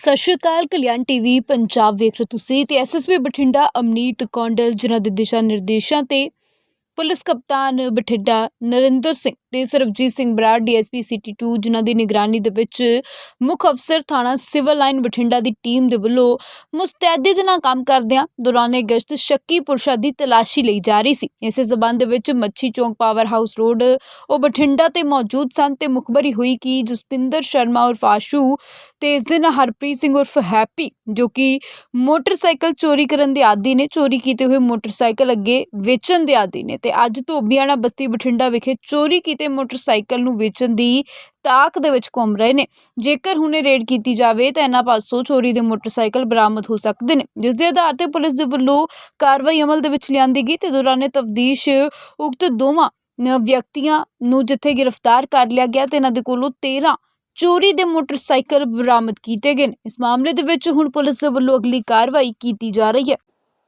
ਸਤਿ ਸ਼੍ਰੀ ਅਕਾਲ, ਕਲਿਆਣ ਟੀਵੀ, ਪੰਜਾਬ ਵੇਖ ਰਹੇ ਹੋ ਤੁਸੀਂ ਤੇ ਐਸਐਸਪੀ ਬਠਿੰਡਾ ਅਮਨੀਤ ਕੌਂਡਲ, ਜਿਨ੍ਹਾਂ ਦੇ ਦਿਸ਼ਾ ਨਿਰਦੇਸ਼ਾਂ ਤੇ ਪੁਲਿਸ ਕਪਤਾਨ ਬਠਿੰਡਾ ਨਰਿੰਦਰ ਸਿੰਘ ਤੇ ਸਰਬਜੀਤ ਸਿੰਘ ਬਰਾੜ, ਡੀਐਸਪੀ ਸਿਟੀ 2 ਜਿਨ੍ਹਾਂ ਦੀ ਨਿਗਰਾਨੀ ਦੇ ਵਿੱਚ ਮੁੱਖ ਅਫਸਰ ਥਾਣਾ ਸਿਵਲ ਲਾਈਨ ਬਠਿੰਡਾ ਦੀ ਟੀਮ ਦੇ ਵੱਲੋਂ ਮੁਸਤੈਦੀ ਦੇ ਨਾਲ ਕੰਮ ਕਰਦਿਆਂ ਦੌਰਾਨੇ ਗਸ਼ਤ ਸ਼ੱਕੀ ਪੁਰਸ਼ਾਂ ਦੀ ਤਲਾਸ਼ੀ ਲਈ ਜਾ ਰਹੀ ਸੀ। ਇਸੇ ਸਬੰਧ ਵਿੱਚ ਮੱਛੀ ਚੌਂਕ ਪਾਵਰ ਹਾਊਸ ਰੋਡ ਉਹ ਬਠਿੰਡਾ ਤੇ ਮੌਜੂਦ ਸਨ ਤੇ ਮੁਖਬਰੀ ਹੋਈ ਕਿ ਜਸਪਿੰਦਰ ਸ਼ਰਮਾ ਉਰਫ ਆਸ਼ੂ ਤੇ ਇਸ ਦੇ ਨਾਲ ਹਰਪ੍ਰੀਤ ਸਿੰਘ ਉਰਫ ਹੈਪੀ, ਜੋ ਕਿ ਮੋਟਰਸਾਈਕਲ ਚੋਰੀ ਕਰਨ ਦੇ ਆਦੀ ਨੇ, ਚੋਰੀ ਕੀਤੇ ਹੋਏ ਮੋਟਰਸਾਈਕਲ ਅੱਗੇ ਵੇਚਣ ਦੇ ਆਦੀ ਨੇ ਤੇ ਅੱਜ ਧੋਬੀਆਣਾ ਬਸਤੀ ਬਠਿੰਡਾ ਵਿਖੇ ਚੋਰੀ ਕੀਤੇ ਮੋਟਰਸਾਈਕਲ ਨੂੰ ਵੇਚਣ ਦੀ ਤਾਕ ਦੇ ਵਿੱਚ ਘੁੰਮ ਰਹੇ ਨੇ। ਜੇਕਰ ਹੁਣੇ ਰੇਡ ਕੀਤੀ ਜਾਵੇ ਤਾਂ ਇਹਨਾਂ ਪਾਸੋਂ ਚੋਰੀ ਦੇ ਮੋਟਰਸਾਈਕਲ ਬਰਾਮਦ ਹੋ ਸਕਦੇ ਨੇ। ਜਿਸ ਦੇ ਆਧਾਰ ਤੇ ਪੁਲਿਸ ਦੇ ਵੱਲੋਂ ਕਾਰਵਾਈ ਅਮਲ ਦੇ ਵਿੱਚ ਲਿਆਂਦੀ ਗਈ ਤੇ ਦੌਰਾਨੇ ਤਫਦੀਸ਼ ਉਕਤ ਦੋਵਾਂ ਵਿਅਕਤੀਆਂ ਨੂੰ ਜਿੱਥੇ ਗ੍ਰਿਫਤਾਰ ਕਰ ਲਿਆ ਗਿਆ ਤੇ ਇਹਨਾਂ ਦੇ ਕੋਲੋਂ 13 ਚੋਰੀ ਦੇ ਮੋਟਰਸਾਈਕਲ ਬਰਾਮਦ ਕੀਤੇ ਗਏ ਨੇ। ਇਸ ਮਾਮਲੇ ਦੇ ਵਿੱਚ ਹੁਣ ਪੁਲਿਸ ਦੇ ਵੱਲੋਂ ਅਗਲੀ ਕਾਰਵਾਈ ਕੀਤੀ ਜਾ ਰਹੀ ਹੈ।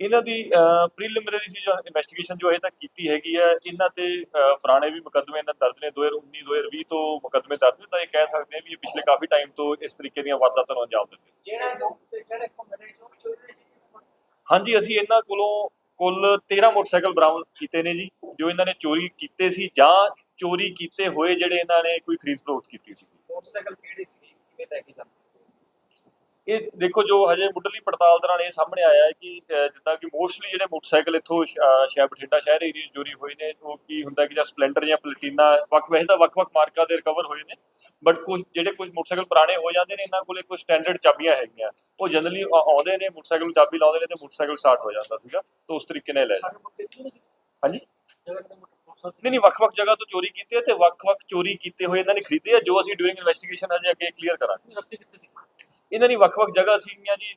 ਇਹਨਾਂ ਦੀ ਪ੍ਰੀਲਿਮਿਨਰੀ ਸੀ ਜੋ ਇਨਵੈਸਟੀਗੇਸ਼ਨ ਜੋ ਇਹ ਤੱਕ ਕੀਤੀ ਹੈਗੀ ਹੈ ਇਹਨਾਂ ਤੇ ਪੁਰਾਣੇ ਵੀ ਮੁਕੱਦਮੇ ਇਹਨਾਂ ਦਰਜ ਨੇ 2019 2020 ਤੋਂ ਮੁਕੱਦਮੇ ਦਰਜ ਨੇ ਤਾਂ ਇਹ ਕਹਿ ਸਕਦੇ ਹਾਂ ਵੀ ਇਹ ਪਿਛਲੇ ਕਾਫੀ ਟਾਈਮ ਤੋਂ ਇਸ ਤਰੀਕੇ ਦੀਆਂ ਵਾਰਦਾਤਾਂ ਨੂੰ ਅੰਜਾਮ ਦਿੰਦੇ। ਜਿਹੜਾ ਲੋਕ ਤੇ ਜਿਹੜੇ ਹਾਂਜੀ ਅਸੀਂ ਇਹਨਾਂ ਕੋਲੋਂ ਕੁੱਲ 13 ਮੋਟਰਸਾਈਕਲ ਬਰਾਮਦ ਕੀਤੇ ਨੇ ਜੀ ਜੋ ਇਹਨਾਂ ਨੇ ਚੋਰੀ ਕੀਤੇ ਸੀ ਜਾਂ ਚੋਰੀ ਕੀਤੇ ਹੋਏ ਜਿਹੜੇ ਇਹਨਾਂ ਨੇ ਕੋਈ ਖਰੀਦ ਫਰੋਖਤ ਕੀਤੀ ਸੀ। ਮੋਟਰਸਾਈਕਲ ਕਿਹੜੇ ਸੀ? ਕਿਵੇਂ ਲੈ ਕੇ ਜਾਂਦੇ? ਇਹ ਦੇਖੋ ਜੋ ਹਜੇ ਮੁੱਢਲੀ ਪੜਤਾਲ ਦੌਰਾਨ ਇਹ ਸਾਹਮਣੇ ਆਇਆ ਹੈ ਕਿ ਜਿੱਦਾਂ ਕਿ ਮੋਸਟਲੀ ਜਿਹੜੇ ਮੋਟਰਸਾਈਕਲ ਇੱਥੋਂ ਸ਼ਹਿਰ ਬਠਿੰਡਾ ਸ਼ਹਿਰ ਏਰੀਆ ਚੋਰੀ ਹੋਏ ਨੇ ਉਹ ਕੀ ਹੁੰਦਾ ਕਿ ਜਾਂ ਸਪਲੈਂਡਰ ਜਾਂ ਪਲੈਟੀਨਾ ਵੱਖ ਵੈਸੇ ਤਾਂ ਵੱਖ-ਵੱਖ ਮਾਰਕਾ ਦੇ ਰਿਕਵਰ ਹੋਏ ਨੇ ਬਟ ਕੁਝ ਜਿਹੜੇ ਕੁਝ ਮੋਟਰਸਾਈਕਲ ਪੁਰਾਣੇ ਹੋ ਜਾਂਦੇ ਨੇ ਇਹਨਾਂ ਕੋਲੇ ਕੁਝ ਸਟੈਂਡਰਡ ਚਾਬੀਆਂ ਹੈਗੀਆਂ। ਉਹ ਜਨਰਲੀ ਆਉਂਦੇ ਨੇ ਮੋਟਰਸਾਈਕਲ ਨੂੰ ਚਾਬੀ ਲਾਉਂਦੇ ਨੇ ਤੇ ਮੋਟਰਸਾਈਕਲ ਸਟਾਰਟ ਹੋ ਜਾਂਦਾ ਸੀਗਾ ਤਾਂ ਉਸ ਤਰੀਕੇ ਨਾਲ ਲੈ ਹਾਂਜੀ? ਨਹੀਂ ਨਹੀਂ ਵੱਖ-ਵੱਖ ਜਗ੍ਹਾ ਤੋਂ ਚੋਰੀ ਕੀਤੀ ਹੈ ਤੇ ਵੱਖ-ਵੱਖ ਚੋਰੀ ਕੀਤੇ ਹੋਏ ਇਹਨਾਂ ਨੇ ਖਰੀਦੇ ਆ ਜੋ ਅਸੀਂ ਡਿਊਰਿੰਗ ਇਨਵੈਸਟੀਗੇਸ਼ਨ ਹਜੇ ਅੱਗੇ ਕਲੀਅਰ ਕਰਾਂਗੇ। ਇਹਨਾਂ ਦੀ ਵੱਖ-ਵੱਖ ਜਗ੍ਹਾ ਸੀਗੀਆਂ ਜੀ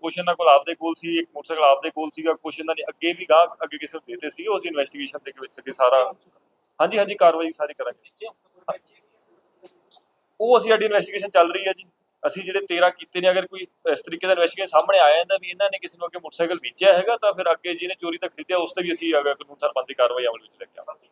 ਕੁਛ ਇਹਨਾਂ ਕੋਲ ਆਪਦੇ ਕੋਲ ਸੀ, ਇੱਕ ਮੋਟਰਸਾਈਕਲ ਆਪਦੇ ਕੋਲ ਸੀਗਾ, ਕੁਛ ਇਹਨਾਂ ਨੇ ਅੱਗੇ ਵੀ ਗਾਹ ਅੱਗੇ ਕਿਸੇ ਨੂੰ ਦੇਤੇ ਸੀ ਉਹ ਅਸੀਂ ਇਨਵੈਸਟੀਗੇਸ਼ਨ ਦੇ ਵਿੱਚ ਅੱਗੇ ਸਾਰਾ ਹਾਂਜੀ ਹਾਂਜੀ, ਕਾਰਵਾਈ ਸਾਰੀ ਕਰਾਂਗੇ। ਉਹ ਅਸੀਂ ਸਾਡੀ ਇਨਵੈਸਟੀਗੇਸ਼ਨ ਚੱਲ ਰਹੀ ਹੈ ਜੀ। ਅਸੀਂ ਜਿਹੜੇ 13 ਕੀਤੇ ਨੇ, ਅਗਰ ਕੋਈ ਇਸ ਤਰੀਕੇ ਦਾ ਇਨਵੈਸਟੀਗੇਸ਼ਨ ਸਾਹਮਣੇ ਆਇਆ ਜਾਂਦਾ ਵੀ ਇਹਨਾਂ ਨੇ ਕਿਸੇ ਨੂੰ ਅੱਗੇ ਮੋਟਰਸਾਈਕਲ ਵੇਚਿਆ ਹੈਗਾ, ਤਾਂ ਫਿਰ ਅੱਗੇ ਜਿਹਨੇ ਚੋਰੀ ਦਾ ਖਰੀਦਿਆ, ਉਸ ਤੇ ਵੀ ਅਸੀਂ ਅਗਰ ਕਾਨੂੰਨ ਸਰਬੰਧੀ ਕਾਰਵਾਈ ਅਮਲ ਵਿੱਚ ਲੈ ਕੇ ਆਵਾਂਗੇ।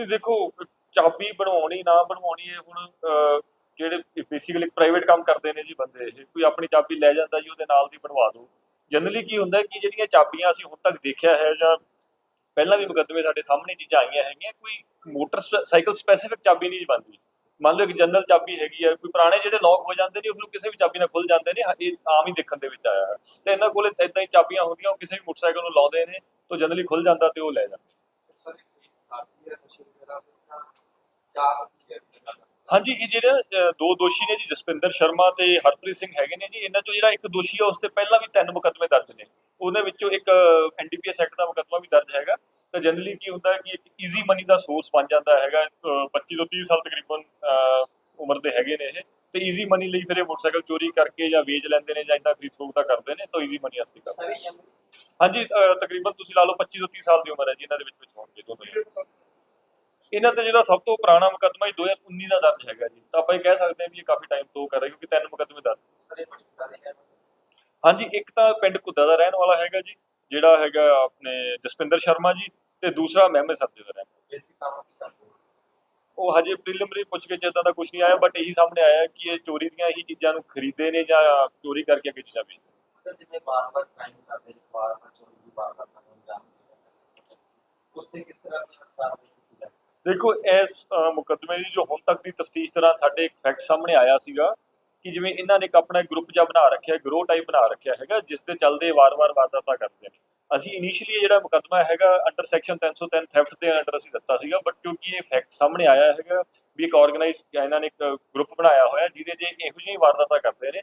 ਨਹੀਂ ਦੇਖੋ ਚਾਬੀ ਬਣਵਾਉਣੀ ਨਾ ਬਣਵਾਉਣੀ ਇਹ ਹੁਣ ਅਹ, ਜਿਹੜੇ ਬੇਸਿਕਲੀ ਪ੍ਰਾਈਵੇਟ ਕੰਮ ਕਰਦੇ ਨੇ ਜੀ ਬੰਦੇ ਇਹ। ਕੋਈ ਆਪਣੀ ਚਾਬੀ ਲੈ ਜਾਂਦਾ ਜੀ ਉਹਦੇ ਨਾਲ ਦੀ ਬਣਵਾ ਦੋ। ਜਨਰਲੀ ਕੀ ਹੁੰਦਾ ਕਿ ਜਿਹੜੀਆਂ ਚਾਬੀਆਂ ਅਸੀਂ ਹੁਣ ਤੱਕ ਦੇਖਿਆ ਹੈ ਜਾਂ ਪਹਿਲਾਂ ਵੀ ਮੁਕੱਦਮੇ ਸਾਡੇ ਸਾਹਮਣੇ ਚੀਜ਼ਾਂ ਆਈਆਂ ਹੈਗੀਆਂ ਕੋਈ ਮੋਟਰਸਾਈਕਲ ਸਪੈਸੀਫਿਕ ਚਾਬੀ ਨਹੀਂ ਬਣਦੀ। ਮੰਨ ਲਓ ਇੱਕ ਜਨਰਲ ਚਾਬੀ ਹੈਗੀ ਹੈ ਕੋਈ ਪੁਰਾਣੇ ਜਿਹੜੇ ਲੌਕ ਹੋ ਜਾਂਦੇ ਨੇ ਉਹ ਕਿਸੇ ਵੀ ਚਾਬੀ ਨਾਲ ਖੁੱਲ ਜਾਂਦੇ ਨੇ ਇਹ ਆਮ ਹੀ ਦੇਖਣ ਦੇ ਵਿੱਚ ਆਇਆ ਹੈ। ਤੇ ਇਹਨਾਂ ਕੋਲੇ ਇਦਾਂ ਹੀ ਚਾਬੀਆਂ ਹੁੰਦੀਆਂ ਉਹ ਕਿਸੇ ਵੀ ਮੋਟਰਸਾਈਕਲ ਨੂੰ ਲਾਉਂਦੇ ਨੇ ਤਾਂ ਜਨਰਲੀ ਖੁੱਲ ਜਾਂਦਾ ਤੇ ਉਹ ਲੈ ਜਾਂਦੇ ਸਾਰੇ ਆਰਟੀ ਨਸ਼ੇ ਵਗੈਰਾ ਚਾਰ ਹਾਂਜੀ ਇਹ ਜਿਹੜੇ ਦੋ ਦੋਸ਼ੀ ਨੇ ਜੀ ਜਸਪਿੰਦਰ ਸ਼ਰਮਾ ਤੇ ਹਰਪ੍ਰੀਤ ਸਿੰਘ ਹੈਗੇ ਨੇ ਜੀ ਇਹਨਾਂ ਚੋਂ ਜਿਹੜਾ ਇੱਕ ਦੋਸ਼ੀ ਆ ਉਸ ਤੇ ਪਹਿਲਾਂ ਵੀ ਤਿੰਨ ਮੁਕੱਦਮੇ ਦਰਜ ਨੇ। ਉਹਨਾਂ ਵਿੱਚੋਂ ਇੱਕ ਐਨਡੀਪੀਐਸ ਐਕਟ ਦਾ ਮੁਕੱਦਮਾ ਵੀ ਦਰਜ ਹੈਗਾ। ਤਾਂ ਜਨਰਲੀ ਕੀ ਹੁੰਦਾ ਕਿ ਇੱਕ ਈਜ਼ੀ ਮਨੀ ਦਾ ਸੋਰਸ ਬਣ ਜਾਂਦਾ ਹੈਗਾ ਅਹ, 25 ਤੋਂ 30 ਸਾਲ ਤਕਰੀਬਨ ਉਮਰ ਦੇ ਹੈਗੇ ਨੇ ਇਹ। ਤੇ ਈਜ਼ੀ ਮਨੀ ਲਈ ਫਿਰ ਇਹ ਮੋਟਰਸਾਈਕਲ ਚੋਰੀ ਕਰਕੇ ਜਾਂ ਵੇਚ ਲੈਂਦੇ ਨੇ ਜਾਂ ਇਦਾਂ ਖਰੀਦ ਫਰੋਖਤ ਕਰਦੇ ਨੇ ਤਾਂ ਈਜ਼ੀ ਮਨੀ ਵਾਸਤੇ ਕਰਦੇ ਹਾਂਜੀ ਤਕਰੀਬਨ ਤੁਸੀਂ ਲਾ ਲਓ 25 ਤੋਂ 30 ਸਾਲ ਦੀ ਉਮਰ ਹੈ ਜੀ ਇਹਨਾਂ ਦੇ ਵਿੱਚ ਵਿੱਚ ਹੋਣਗੇ ਦੋਨੋਂ। ਇਹਨਾਂ ਤੇ ਜਿਹੜਾ ਸਭ ਤੋਂ ਪੁਰਾਣਾ ਮੁਕੱਦਮਾ ਹੀ 2019 ਦਾ ਦਰਜ ਹੈਗਾ ਜੀ। ਤਾਂ ਆਪਾਂ ਇਹ ਕਹਿ ਸਕਦੇ ਹਾਂ ਵੀ ਇਹ ਕਾਫੀ ਟਾਈਮ ਤੋਂ ਕਰ ਰਹੇ ਕਿਉਂਕਿ ਤਿੰਨ ਮੁਕੱਦਮੇ ਦਰਜ। ਹਾਂਜੀ ਇੱਕ ਤਾਂ ਪਿੰਡ ਕੁੱਦਾ ਦਾ ਰਹਿਣ ਵਾਲਾ ਹੈਗਾ ਜੀ ਜਿਹੜਾ ਹੈਗਾ ਆਪਣੇ ਜਸਪਿੰਦਰ ਸ਼ਰਮਾ ਜੀ ਤੇ ਦੂਸਰਾ ਮਹਿਮਦ ਸਰਦੇ ਦਾ ਰਹਿਣ? ਉਹ ਹਜੇ ਪ੍ਰੀਲਿਮਿਨਰੀ ਪੁੱਛ ਕੇ ਇਦਾਂ ਦਾ ਕੁਝ ਨਹੀਂ ਆਇਆ ਬਟ ਇਹੀ ਸਾਹਮਣੇ ਆਇਆ ਕਿ ਇਹ ਚੋਰੀ ਦੀਆਂ ਹੀ ਚੀਜ਼ਾਂ ਨੂੰ ਖਰੀਦੇ ਨੇ ਜਾਂ ਚੋਰੀ ਕਰਕੇ ਵੇਚਦੇ ਸਰ ਜਿਵੇਂ ਬਾਰ-ਬਾਰ ਕ੍ਰਾਈਮ ਕਰਦੇ ਨੇ ਬਾਰ-ਬਾਰ ਚੋਰੀ ਦੀ ਕਰਨ ਨੂੰ ਜਾਣ ਉਸ ਤੇ ਕਿਸ ਤਰ੍ਹਾਂ ਦੀ ਕਾਰਵਾਈ ਜਾਂਦੀ ਦੇਖੋ, ਇਸ ਮੁਕੱਦਮੇ ਦੀ ਜੋ ਹੁਣ ਤੱਕ ਦੀ ਤਫਤੀਸ਼ ਦੌਰਾਨ ਸਾਡੇ ਇੱਕ ਫੈਕਟ ਸਾਹਮਣੇ ਆਇਆ ਸੀਗਾ ਕਿ ਜਿਵੇਂ ਇਹਨਾਂ ਨੇ ਇੱਕ ਆਪਣਾ ਗਰੁੱਪ ਜਿਹਾ ਬਣਾ ਰੱਖਿਆ ਗਰੋ ਟਾਈਪ ਬਣਾ ਰੱਖਿਆ ਹੈਗਾ, ਜਿਸ ਤੇ ਚੱਲਦੇ ਵਾਰ-ਵਾਰ ਵਾਰਦਾਤਾਂ ਕਰਦੇ ਨੇ। ਅਸੀਂ ਇਨੀਸ਼ੀਅਲੀ ਜਿਹੜਾ ਮੁਕੱਦਮਾ ਹੈਗਾ ਅੰਡਰ ਸੈਕਸ਼ਨ 303 ਥੈਫਟ ਦੇ ਅੰਡਰ ਅਸੀਂ ਦਿੱਤਾ ਸੀਗਾ ਬਟ ਕਿਉਂਕਿ ਇਹ ਫੈਕਟ ਸਾਹਮਣੇ ਆਇਆ ਹੈਗਾ ਵੀ ਇੱਕ ਆਰਗੇਨਾਈਜ਼ ਇਹਨਾਂ ਨੇ ਇੱਕ ਗਰੁੱਪ ਬਣਾਇਆ ਹੋਇਆ, ਜਿਹਦੇ 'ਚ ਇਹੋ ਜਿਹੀ ਵਾਰਦਾਤਾਂ ਕਰਦੇ ਨੇ।